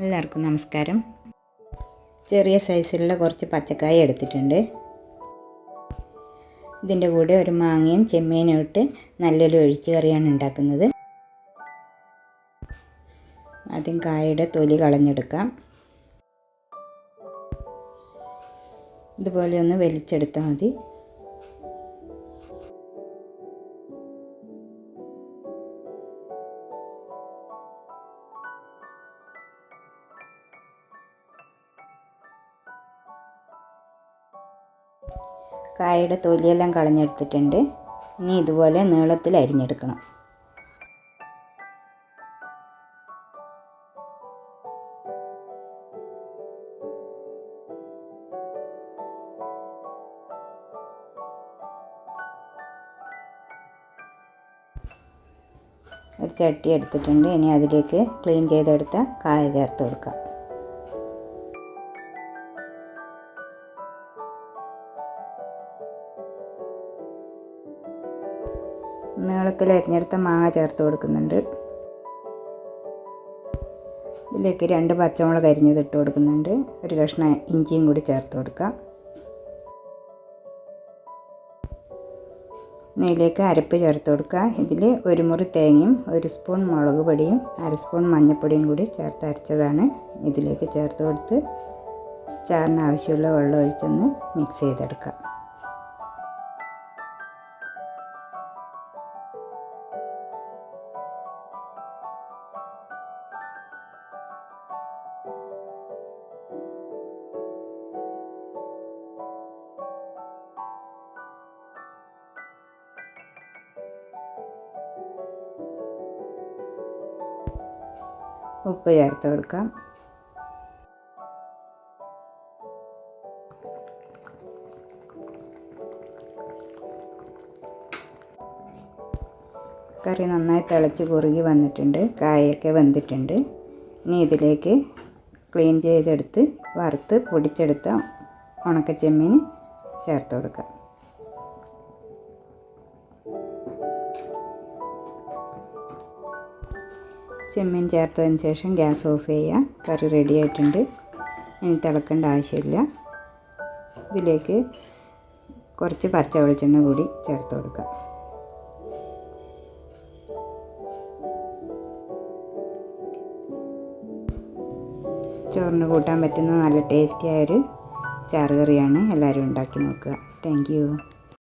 എല്ലാവർക്കും നമസ്കാരം. ചെറിയ സൈസിലുള്ള കുറച്ച് പച്ചക്കായ എടുത്തിട്ടുണ്ട്. ഇതിന്റെ കൂടെ ഒരു മാങ്ങയും ചെമ്മീനും ഇട്ട് നല്ലൊരു ഒഴിച്ച് കറിയാണ് ഉണ്ടാക്കുന്നത്. ആദ്യം കായയുടെ തൊലി കളഞ്ഞെടുക്കാം. ഇതുപോലെ ഒന്ന് വലിച്ചെടുത്താൽ മതി. കായയുടെ തൊലിയെല്ലാം കളഞ്ഞെടുത്തിട്ടുണ്ട്. ഇനി ഇതുപോലെ നീളത്തിൽ അരിഞ്ഞെടുക്കണം. ഒരു ചട്ടി എടുത്തിട്ടുണ്ട്. ഇനി അതിലേക്ക് ക്ലീൻ ചെയ്തെടുത്ത കായ ചേർത്ത് കൊടുക്കാം. നീളത്തിൽ അരിഞ്ഞെടുത്ത മാങ്ങ ചേർത്ത് കൊടുക്കുന്നുണ്ട്. ഇതിലേക്ക് രണ്ട് പച്ചമുളക് അരിഞ്ഞത് ഇട്ട് കൊടുക്കുന്നുണ്ട്. ഒരു കഷ്ണം ഇഞ്ചിയും കൂടി ചേർത്ത് കൊടുക്കാം ഇതിലേക്ക് അരപ്പ് ചേർത്ത് കൊടുക്കുക. ഇതിൽ ഒരു മുറി തേങ്ങയും ഒരു സ്പൂൺ മുളക് പൊടിയും അര സ്പൂൺ മഞ്ഞൾപ്പൊടിയും കൂടി ചേർത്ത് അരച്ചതാണ്. ഇതിലേക്ക് ചേർത്ത് കൊടുത്ത് ചാറിന് ആവശ്യമുള്ള വെള്ളം ഒഴിച്ചൊന്ന് മിക്സ് ചെയ്തെടുക്കാം ഉപ്പ് ചേർത്ത് കൊടുക്കാം. കറി നന്നായി തിളച്ച് കുറുകി വന്നിട്ടുണ്ട്. കായൊക്കെ വെന്തിട്ടുണ്ട്. ഇനി ഇതിലേക്ക് ക്ലീൻ ചെയ്തെടുത്ത് വറുത്ത് പൊടിച്ചെടുത്ത ഉണക്കച്ചെമ്മീൻ ചേർത്ത് കൊടുക്കാം. ചെമ്മീൻ ചേർത്തതിന് ശേഷം ഗ്യാസ് ഓഫ് ചെയ്യുക. കറി റെഡി ആയിട്ടുണ്ട്. ഇനി തിളക്കേണ്ട ആവശ്യമില്ല. ഇതിലേക്ക് കുറച്ച് പച്ച വെളിച്ചെണ്ണ കൂടി ചേർത്ത് കൊടുക്കുക. ചോറിന് കൂട്ടാൻ പറ്റുന്ന നല്ല ടേസ്റ്റിയായൊരു ചാറുകറിയാണ് എല്ലാവരും ഉണ്ടാക്കി നോക്കുക. താങ്ക്